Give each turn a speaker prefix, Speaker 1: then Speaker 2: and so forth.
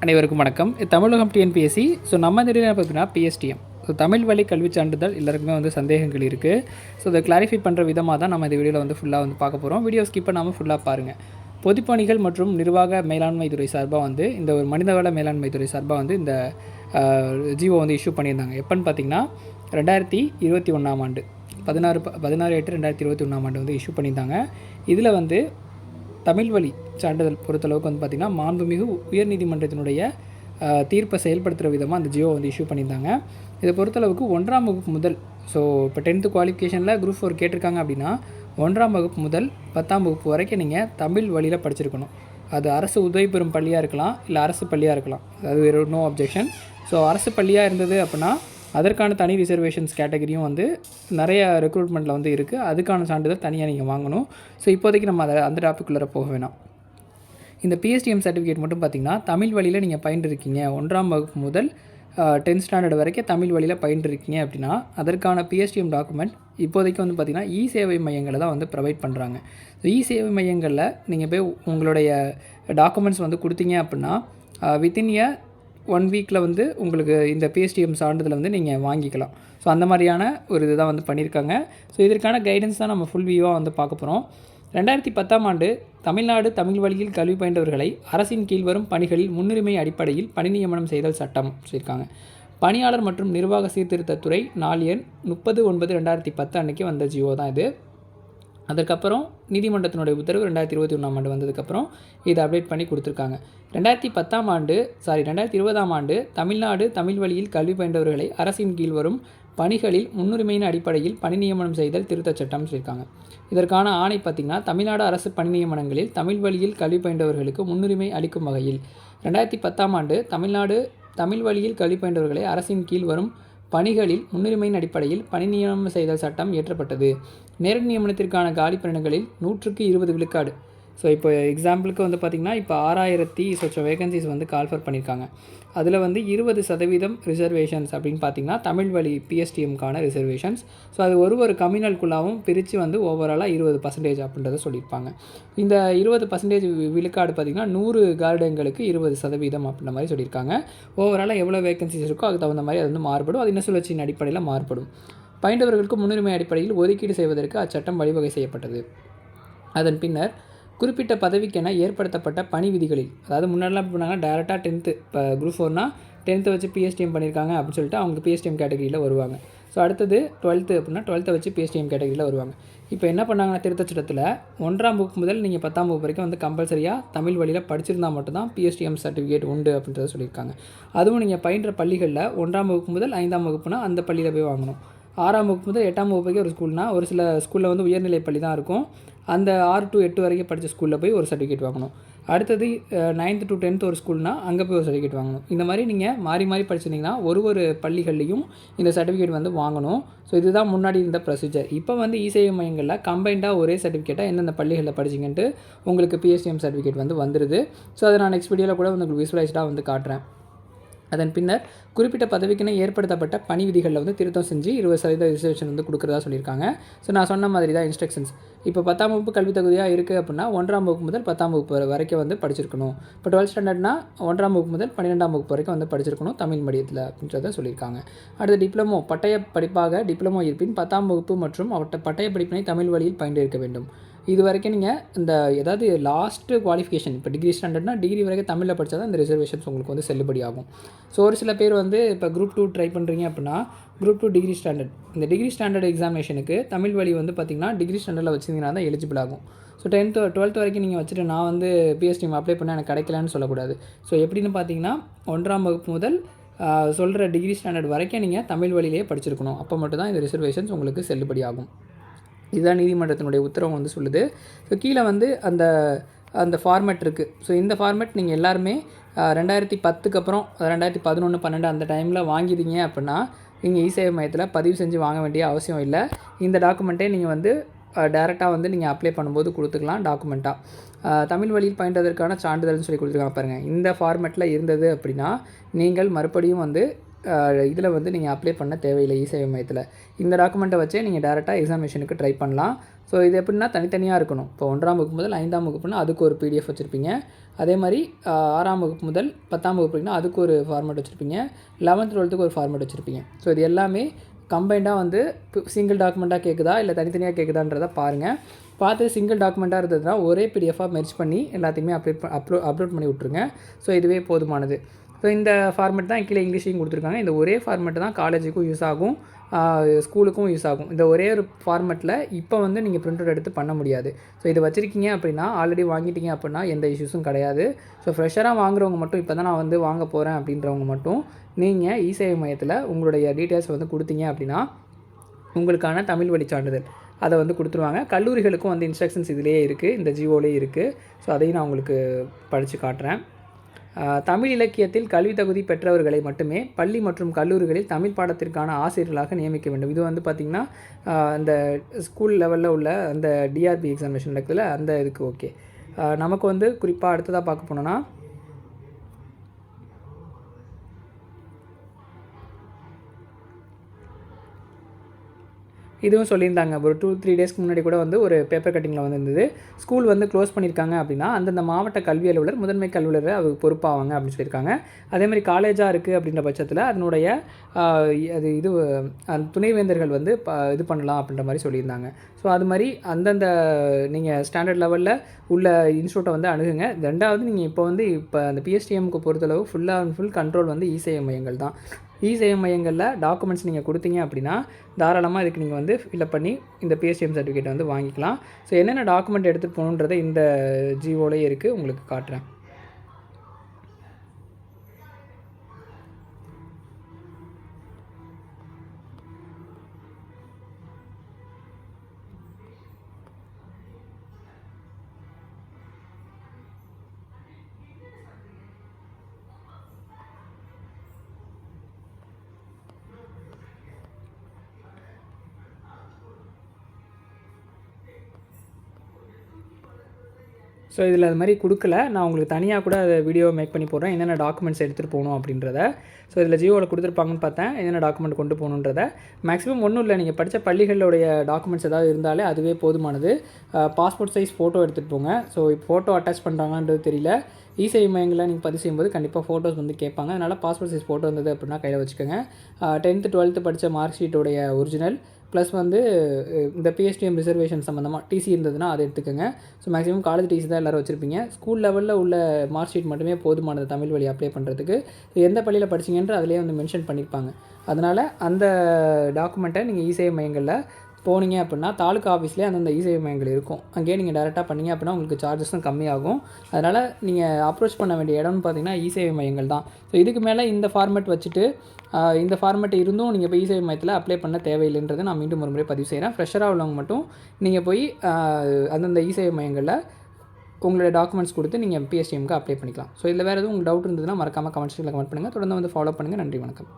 Speaker 1: அனைவருக்கும் வணக்கம். தமிழகம் TNPSC so நம்ம இந்த பார்த்தீங்கன்னா பிஎஸ்டிஎம் ஸோ தமிழ் வழி கல்விச் சான்றிதழ் எல்லாருக்குமே வந்து சந்தேகங்கள் இருக்குது ஸோ அதை கிளாரிஃபை பண்ணுற விதமாக தான் நம்ம இந்த வீடியோவில் வந்து ஃபுல்லாக வந்து பார்க்க போகிறோம் வீடியோ ஸ்கிப் பண்ணாமல் ஃபுல்லாக பாருங்கள் பொதுப்பணிகள் மற்றும் நிர்வாக மேலாண்மை துறை சார்பாக வந்து இந்த ஒரு மனிதவள மேலாண்மை துறை சார்பாக வந்து இந்த ஜிஓ வந்து இஷ்யூ பண்ணியிருந்தாங்க. எப்போன்னு பார்த்தீங்கன்னா ரெண்டாயிரத்தி இருபத்தி ஒன்றாம் ஆண்டு பதினாறு ப- பதினாறு எட்டு ரெண்டாயிரத்தி இருபத்தி ஒன்றாம் ஆண்டு வந்து இஷ்யூ பண்ணியிருந்தாங்க. இதில் வந்து தமிழ் வழி சான்றிதழ் பொறுத்தளவுக்கு வந்து பார்த்திங்கன்னா மாண்புமிகு உயர்நீதிமன்றத்தினுடைய தீர்ப்பை செயல்படுத்துகிற விதமாக அந்த ஜியோ வந்து இஷ்யூ பண்ணியிருந்தாங்க. இதை பொறுத்தளவுக்கு ஒன்றாம் வகுப்பு முதல் ஸோ இப்போ டென்த்து குவாலிஃபிகேஷனில் குரூப் ஃபோர் கேட்டிருக்காங்க அப்படின்னா ஒன்றாம் வகுப்பு முதல் பத்தாம் வகுப்பு வரைக்கும் நீங்கள் தமிழ் வழியில் படிச்சிருக்கணும். அது அரசு உதவி பெறும் பள்ளியாக இருக்கலாம் இல்லை அரசு பள்ளியாக இருக்கலாம். அது நோ அப்ஜெக்ஷன் ஸோ அரசு பள்ளியாக இருந்தது அப்படின்னா அதற்கான தனி ரிசர்வேஷன்ஸ் கேட்டகரியும் வந்து நிறைய ரெக்ரூட்மெண்ட்டில் வந்து இருக்குது அதுக்கான சான்றிதழ் தனியாக நீங்கள் வாங்கணும். ஸோ இப்போதைக்கு நம்ம அதை அந்த டாப்புக்குள்ளே போக வேணாம். இந்த பிஎஸ்டிஎம் சர்டிஃபிகேட் மட்டும் பார்த்தீங்கன்னா தமிழ் வழியில் நீங்கள் பயின்றிருக்கீங்க. ஒன்றாம் வகுப்பு முதல் டென்த் ஸ்டாண்டர்ட் வரைக்கும் தமிழ் வழியில் பயின்றிருக்கீங்க அப்படின்னா அதற்கான பிஎஸ்டிஎம் டாக்குமெண்ட் இப்போதைக்கு வந்து பார்த்திங்கன்னா இ சேவை மையங்களை தான் வந்து ப்ரொவைட் பண்ணுறாங்க ஸோ இ சேவை மையங்களில் நீங்கள் போய் உங்களுடைய டாக்குமெண்ட்ஸ் வந்து கொடுத்தீங்க அப்படின்னா வித்தின் எ ஒன் வீக்கில் வந்து உங்களுக்கு இந்த பிஎஸ்டிஎம் சான்றிதழை வந்து நீங்கள் வாங்கிக்கலாம். ஸோ அந்த மாதிரியான ஒரு இதுதான் வந்து பண்ணியிருக்காங்க ஸோ இதற்கான கைடன்ஸ் தான் நம்ம ஃபுல் வியூவாக வந்து பார்க்க போகிறோம் ரெண்டாயிரத்தி பத்தாம் ஆண்டு தமிழ்நாடு தமிழ் வழியில் கல்வி பயின்றவர்களை அரசின் கீழ் வரும் பணிகளில் முன்னுரிமை அடிப்படையில் பணி நியமனம் செய்தல் சட்டம் சொல்லியிருக்காங்க. பணியாளர் மற்றும் நிர்வாக சீர்திருத்தத்துறை நாள் எண் முப்பது ஒன்பது ரெண்டாயிரத்தி பத்து அன்னைக்கு வந்த ஜியோ தான் இது. அதற்கப்புறம் நீதிமன்றத்தினுடைய உத்தரவு ரெண்டாயிரத்தி இருபத்தி ஒன்றாம் ஆண்டு வந்ததுக்கப்புறம் இதை அப்டேட் பண்ணி கொடுத்துருக்காங்க. ரெண்டாயிரத்தி பத்தாம் ஆண்டு சாரி ரெண்டாயிரத்தி இருபதாம் ஆண்டு தமிழ்நாடு தமிழ் வழியில் கல்வி பயின்றவர்களை அரசின் கீழ் வரும் பணிகளில் முன்னுரிமையின் அடிப்படையில் பணி நியமனம் செய்தல் திருத்தச் சட்டம் சொல்லியிருக்காங்க. இதற்கான ஆணை பார்த்திங்கன்னா தமிழ்நாடு அரசு பணி நியமனங்களில் தமிழ் வழியில் கல்வி பயின்றவர்களுக்கு முன்னுரிமை அளிக்கும் வகையில். ரெண்டாயிரத்தி பத்தாம் ஆண்டு தமிழ்நாடு தமிழ் வழியில் கல்வி பயின்றவர்களை அரசின் கீழ் வரும் பணிகளில் முன்னுரிமையின் அடிப்படையில் பணி நியமனம் செய்தல் சட்டம் இயற்றப்பட்டது. நேரடி நியமனத்திற்கான காலி பணியிடங்களில் நூற்றுக்கு இருபது விழுக்காடு ஸோ இப்போ எக்ஸாம்பிளுக்கு வந்து பார்த்திங்கன்னா இப்போ ஆறாயிரத்தி சொச்சம் வேகன்சிஸ் வந்து கால்ஃபர் பண்ணியிருக்காங்க அதில் வந்து இருபது சதவீதம் ரிசர்வேஷன்ஸ் அப்படின்னு பார்த்தீங்கன்னா தமிழ் வழி பிஎஸ்டிஎம்க்கான ரிசர்வேஷன்ஸ் ஸோ அது ஒரு ஒரு கம்யூனல்குள்ளாவும் பிரித்து வந்து ஓவராலாக இருபது பர்சன்டேஜ் அப்படின்றத சொல்லியிருப்பாங்க. இந்த இருபது பர்சன்டேஜ் விழுக்காடு பார்த்திங்கன்னா நூறு கார்டன்களுக்கு இருபது சதவீதம் அப்படின்ற மாதிரி சொல்லியிருக்காங்க. ஓவராலாக எவ்வளோ வேகன்சிஸ் இருக்கோ அதுக்கு தகுந்த மாதிரி அது வந்து மாறுபடும். அது என்ன சுழற்சியின் அடிப்படையில் மாறுபடும். பயின்றவர்களுக்கு முன்னுரிமை அடிப்படையில் ஒதுக்கீடு செய்வதற்கு அச்சட்டம் வழிவகை செய்யப்பட்டது. அதன் பின்னர் குறிப்பிட்ட பதவிக்கென ஏற்படுத்தப்பட்ட பணி விதிகளில் அதாவது முன்னாடிலாம் எப்படி பண்ணாங்கன்னா டேரெக்டாக டென்த்து இப்போ குரூப் ஃபோர்னா டென்த்தை வச்சு பிஎஸ்டிஎம் பண்ணியிருக்காங்க அப்படின்னு சொல்லிட்டு அவங்க பிஎஸ்டிஎம் கேட்டகரியில் வருவாங்க. ஸோ அடுத்தது டுவெல்த்து அப்படின்னா டுவெல்த்தை வச்சு பிஎஸ்டிஎம் கேட்டகரியில் வருவாங்க. இப்போ என்ன பண்ணாங்கன்னா திருத்தச் சட்டத்தில் ஒன்றாம் வகுப்பு முதல் நீங்கள் பத்தாம் வகுப்பு வரைக்கும் வந்து கம்பல்சரியாக தமிழ் வழியில் படிச்சிருந்தா மட்டும்தான் பிஎஸ்டிஎம் சர்டிஃபிகேட் உண்டு அப்படின்றத சொல்லியிருக்காங்க. அதுவும் நீங்கள் பயின்ற பள்ளிகளில் ஒன்றாம் வகுப்பு முதல் ஐந்தாம் வகுப்புனா அந்த பள்ளியில் போய் வாங்கணும். ஆறாம் வகுப்பு முதல் எட்டாம் வகுப்புக்கே ஒரு ஸ்கூல்னா ஒரு சில ஸ்கூலில் வந்து உயர்நிலை பள்ளி தான் இருக்கும். அந்த ஆறு டு எட்டு வரைக்கும் படித்த ஸ்கூலில் போய் ஒரு சர்டிஃபிகேட் வாங்கணும். அடுத்தது நைன்த்து டு டென்த் ஒரு ஸ்கூல்னால் அங்கே போய் ஒரு சர்டிஃபிகேட் வாங்கணும். இந்த மாதிரி நீங்கள் மாறி மாறி படிச்சிருந்தீங்கன்னா ஒரு ஒரு பள்ளிகள்லையும் இந்த சர்டிஃபிகேட் வந்து வாங்கணும். ஸோ இதுதான் முன்னாடி இருந்த ப்ரொசீஜர் இப்போ வந்து இசேவை மையங்களில் கம்பைண்டாக ஒரே சர்டிஃபிகேட்டாக எந்தெந்த பள்ளிகளில் படிச்சிங்கன்ட்டு உங்களுக்கு பிஎஸ்டிஎம் சர்டிஃபிகேட் வந்து வந்துடுது ஸோ அதை நான் நெக்ஸ்ட் வீடியோவில் கூட உங்களுக்கு விசுவலைஸ்டாக வந்து காட்டுறேன். அதன் பின்னர் குறிப்பிட்ட பதவிக்குன்னு ஏற்படுத்தப்பட்ட பணி விதிகளில் வந்து திருத்தம் செஞ்சு இருபது சதவீத ரிசர்வேஷன் வந்து கொடுக்குறதா சொல்லியிருக்காங்க. ஸோ நான் சொன்ன மாதிரி தான் இன்ஸ்ட்ரக்ஷன்ஸ் இப்போ பத்தாம் வகுப்பு கல்வி தகுதியாக இருக்குது அப்படின்னா ஒன்றாம் வகுப்பு முதல் பத்தாம் வகுப்பு வரை- வரைக்கும் வந்து படிச்சிருக்கணும். இப்போ டுவெல்த் ஸ்டாண்டர்ட்னா ஒன்றாம் வகுப்பு முதல் பன்னிரெண்டாம் வகுப்பு வரைக்கும் வந்து படிச்சிருக்கணும் தமிழ் மீடியத்தில் அப்படின்றத சொல்லியிருக்காங்க. அடுத்து டிப்ளமோ பட்டய படிப்பாக டிப்ளமோ இருப்பின் பத்தாம் வகுப்பு மற்றும் அவற்றை பட்டய படிப்பினை தமிழ் வழியில் பயின்று இருக்க வேண்டும். இது வரைக்கும் நீங்கள் இந்த ஏதாவது லாஸ்ட்டு குவாலிஃபிகேஷன் இப்போ டிகிரி ஸ்டாண்டர்ட்னா டிகிரி வரைக்கும் தமிழில் படித்தா தான் இந்த ரிசர்வேஷன்ஸ் உங்களுக்கு வந்து செல்லுபடி ஆகும். ஸோ ஒரு சில பேர் வந்து இப்போ குரூப் டூ ட்ரை பண்ணுறீங்க அப்படின்னா குரூப் டூ டிகிரி ஸ்டாண்டர்ட் இந்த டிகிரி ஸ்டாண்டர்ட் எக்ஸாமினேஷனுக்கு தமிழ் வழி வந்து பார்த்திங்கன்னா டிகிரி ஸ்டாண்டர்டில் வச்சிருந்தீங்கன்னா தான் எலிஜிபிள் ஆகும். ஸோ டென்த்து டுவெல்த் வரைக்கும் நீங்கள் வச்சுட்டு நான் வந்து பிஎஸ்டி அப்ளை பண்ண எனக்கு கிடைக்கலன்னு சொல்லக்கூடாது. ஸோ எப்படின்னு பார்த்தீங்கன்னா ஒன்றாம் வகுப்பு முதல் சொல்கிற டிகிரி ஸ்டாண்டர்ட் வரைக்கும் நீங்கள் தமிழ் வழியிலேயே படிச்சிருக்கணும். அப்போ மட்டும்தான் இந்த ரிசர்வேஷன்ஸ் உங்களுக்கு செல்லுபடி ஆகும். இதுதான் நீதிமன்றத்தினுடைய உத்தரவு வந்து சொல்லுது. ஸோ கீழே வந்து அந்த அந்த ஃபார்மேட் இருக்குது ஸோ இந்த ஃபார்மேட் நீங்கள் எல்லாருமே ரெண்டாயிரத்தி பத்துக்கு அப்புறம் ரெண்டாயிரத்தி பதினொன்று பன்னெண்டு அந்த டைமில் வாங்கிதீங்க அப்படின்னா நீங்கள் இசேவை மையத்தில் பதிவு செஞ்சு வாங்க வேண்டிய அவசியம் இல்லை. இந்த டாக்குமெண்ட்டே நீங்கள் வந்து டேரெக்டாக வந்து நீங்கள் அப்ளை பண்ணும்போது கொடுத்துக்கலாம் டாக்குமெண்ட்டாக தமிழ் வழியில் பயின்றதற்கான சான்றிதழ்னு சொல்லி கொடுத்துருக்காங்க பாருங்கள் இந்த ஃபார்மேட்டில் இருந்தது அப்படின்னா நீங்கள் மறுபடியும் வந்து இதில் வந்து நீங்கள் அப்ளை பண்ண தேவையில்லை இசேவை மையத்தில். இந்த டாக்குமெண்ட்டை வச்சே நீங்கள் டேரெக்டாக எக்ஸாமினேஷனுக்கு ட்ரை பண்ணலாம். ஸோ இது எப்படின்னா தனித்தனியாக இருக்கணும். இப்போ ஒன்றாம் வகுப்பு முதல் ஐந்தாம் வகுப்புனா அதுக்கு ஒரு பிடிஎஃப் வச்சுருப்பீங்க. அதே மாதிரி ஆறாம் வகுப்பு முதல் பத்தாம் வகுப்புனா அதுக்கு ஒரு ஃபார்மேட் வச்சுருப்பீங்க. லெவன்த் டுவெல்த்துக்கு ஒரு ஃபார்மேட் வச்சுருப்பீங்க. ஸோ இது எல்லாமே கம்பைண்டாக வந்து சிங்கிள் டாக்குமெண்ட்டாக கேட்குதா இல்லை தனித்தனியாக கேட்குதான்றதை பாருங்கள் பார்த்து சிங்கிள் டாக்குமெண்ட்டாக இருந்ததுன்னா ஒரே பிடிஎஃபாக மெர்ச் பண்ணி எல்லாத்தையுமே அப்டேட் அப்லோ அப்லோட் பண்ணி விட்ருங்க ஸோ இதுவே போதுமானது. ஸோ இந்த ஃபார்மேட் தான் கீழே இங்கிலீஷையும் கொடுத்துருக்காங்க. இந்த ஒரே ஃபார்மேட் தான் காலேஜுக்கும் யூஸ் ஆகும். ஸ்கூலுக்கும் யூஸ் ஆகும். இந்த ஒரே ஒரு ஃபார்மெட்டில் இப்போ வந்து நீங்கள் பிரிண்ட் அவுட் எடுத்து பண்ண முடியாது. ஸோ இது வச்சுருக்கீங்க அப்படின்னா ஆல்ரெடி வாங்கிட்டீங்க அப்படின்னா எந்த இஷ்யூஸும் கிடையாது. ஸோ ஃப்ரெஷராக வாங்குறவங்க மட்டும் இப்போ தான் நான் வந்து வாங்க போகிறேன் அப்படின்றவங்க மட்டும் நீங்கள் இ சேவை மையத்தில் உங்களுடைய டீட்டெயில்ஸ் வந்து கொடுத்தீங்க அப்படின்னா உங்களுக்கான தமிழ் வழி சான்றிதழ் அதை வந்து கொடுத்துருவாங்க. கல்லூரிகளுக்கும் வந்து இன்ஸ்ட்ரக்ஷன்ஸ் இதிலேயே இருக்குது இந்த ஜியோலேயே இருக்குது ஸோ அதையும் நான் உங்களுக்கு படித்து காட்டுறேன். தமிழ் இலக்கியத்தில் கல்வி தகுதி பெற்றவர்களை மட்டுமே பள்ளி மற்றும் கல்லூரிகளில் தமிழ் பாடத்திற்கான ஆசிரியர்களாக நியமிக்க வேண்டும். இது வந்து பார்த்திங்கன்னா அந்த இந்த ஸ்கூல் லெவலில் உள்ள அந்த டிஆர்பி எக்ஸாமினேஷன் நடக்குதுல அந்த இதுக்கு ஓகே நமக்கு வந்து குறிப்பாக அடுத்ததாக பார்க்க போனோன்னா இதுவும் சொல்லியிருந்தாங்க. ஒரு டூ த்ரீ டேஸ்க்கு முன்னாடி கூட வந்து ஒரு பேப்பர் கட்டிங்கில் வந்துருந்தது. ஸ்கூல் வந்து க்ளோஸ் பண்ணியிருக்காங்க அப்படின்னா அந்தந்த மாவட்ட கல்வி அலுவலர் முதன்மை கல்வியலர் அவர் பொறுப்பாவாங்க அப்படின்னு சொல்லியிருக்காங்க. அதேமாதிரி காலேஜாக இருக்குது அப்படின்ற பட்சத்தில் அதனுடைய அது இது அந்த துணைவேந்தர்கள் வந்து ப இது பண்ணலாம் அப்படின்ற மாதிரி சொல்லியிருந்தாங்க. ஸோ அது மாதிரி அந்தந்த நீங்கள் ஸ்டாண்டர்ட் லெவலில் உள்ள இன்ஸ்டியூட்டை வந்து அணுகுங்க. ரெண்டாவது நீங்கள் இப்போ வந்து இப்போ அந்த பிஎஸ்டிஎம்க்கு பொறுத்தளவு ஃபுல்லாக அண்ட் ஃபுல் கண்ட்ரோல் வந்து இசை மையங்கள் தான். இ சேவை மையங்களில் டாக்குமெண்ட்ஸ் நீங்கள் கொடுத்தீங்க அப்படின்னா தாராளமாக இதுக்கு நீங்கள் வந்து ஃபில்அப் பண்ணி இந்த பிஎஸ்டிஎம் சர்டிஃபிகேட் வந்து வாங்கிக்கலாம். ஸோ என்னென்ன டாக்குமெண்ட் எடுத்துகிட்டு போகணுன்றதை இந்த ஜியோலேயே இருக்குது உங்களுக்கு காட்டுறேன். ஸோ இதில் அது மாதிரி கொடுக்கல. நான் உங்களுக்கு தனியாக கூட அதை வீடியோ மேக் பண்ணி போடுறேன். என்னென்ன டாக்குமெண்ட்ஸ் எடுத்துகிட்டு போகணும் அப்படின்றத. ஸோ இதில் ஜியோவில் கொடுத்துருப்பாங்கன்னு பார்த்தேன். என்னென்ன டாக்குமெண்ட் கொண்டு போகணுன்றத. மேக்ஸிமம் ஒன்றும் இல்லை. நீங்கள் படித்த பள்ளிகளுடைய டாக்குமெண்ட்ஸ் ஏதாவது இருந்தாலே அதுவே போதுமானது. பாஸ்போர்ட் சைஸ் ஃபோட்டோ எடுத்துகிட்டு போங்க. ஸோ ஃபோட்டோ அட்டாச் பண்ணுறாங்கன்றது தெரியல. இசை மையங்களில் நீங்கள் பதிவு செய்யும்போது கண்டிப்பாக ஃபோட்டோஸ் வந்து கேட்பாங்க. அதனால் பாஸ்போர்ட் சைஸ் ஃபோட்டோ வந்தது அப்படின்னா கையில் வச்சுக்கோங்க. டென்த்து டுவெல்த்து படித்த மார்க் ஷீட்டோடைய ஒரிஜினல் ப்ளஸ் வந்து இந்த பிஎஸ்டிஎம் ரிசர்வேஷன் சம்மந்தமாக டிசி இருந்ததுன்னா அதை எடுத்துக்கோங்க. ஸோ மேக்ஸிமம் காலேஜ் டிசி தான் எல்லோரும் வச்சுருப்பீங்க. ஸ்கூல் லெவலில் உள்ள மார்க் ஷீட் மட்டுமே போதுமானது தமிழ் வழி அப்ளை பண்ணுறதுக்கு எந்த பள்ளியில் படிச்சிங்கன்ற அதிலே வந்து மென்ஷன் பண்ணியிருப்பாங்க அதனால் அந்த டாக்குமெண்ட்டை நீங்கள் இசேவை மையங்களில் போனீங்க அப்படின்னா தாலுக்கா ஆஃபீஸ்லேயே அந்தந்த இசேவை மையங்கள் இருக்கும். அங்கேயே நீங்கள் டேரெக்டாக பண்ணீங்க அப்படின்னா உங்களுக்கு சார்ஜஸும் கம்மியாகும். அதனால் நீங்கள் அப்ரோச் பண்ண வேண்டிய இடம்னு பார்த்தீங்கன்னா இசேவை மையங்கள் தான். ஸோ இதுக்கு மேலே இந்த ஃபார்மேட் வச்சுட்டு இந்த ஃபார்மேட் இருந்தும் நீங்கள் போய் இசேவை மையத்தில் அப்ளை பண்ண தேவையில்லைன்றதை நான் மீண்டும் ஒரு முறை பதிவு செய்கிறேன் ஃப்ரெஷராக உள்ளவங்க மட்டும் நீங்கள் போய் அந்தந்த இசேவை மையங்களில் உங்களுடைய டாக்குமெண்ட்ஸ் கொடுத்து நீங்கள் பிஎஸ்டிஎம்க்கு அப்ளை பண்ணிக்கலாம். ஸோ இதில் வேறு எதுவும் உங்களுக்கு டவுட் இருந்ததுன்னா மறக்காமல் கமெண்ட் செக்ஷனில் கமெண்ட் பண்ணுங்கள் தொடர்ந்து வந்து ஃபாலோ பண்ணுங்கள் நன்றி வணக்கம்.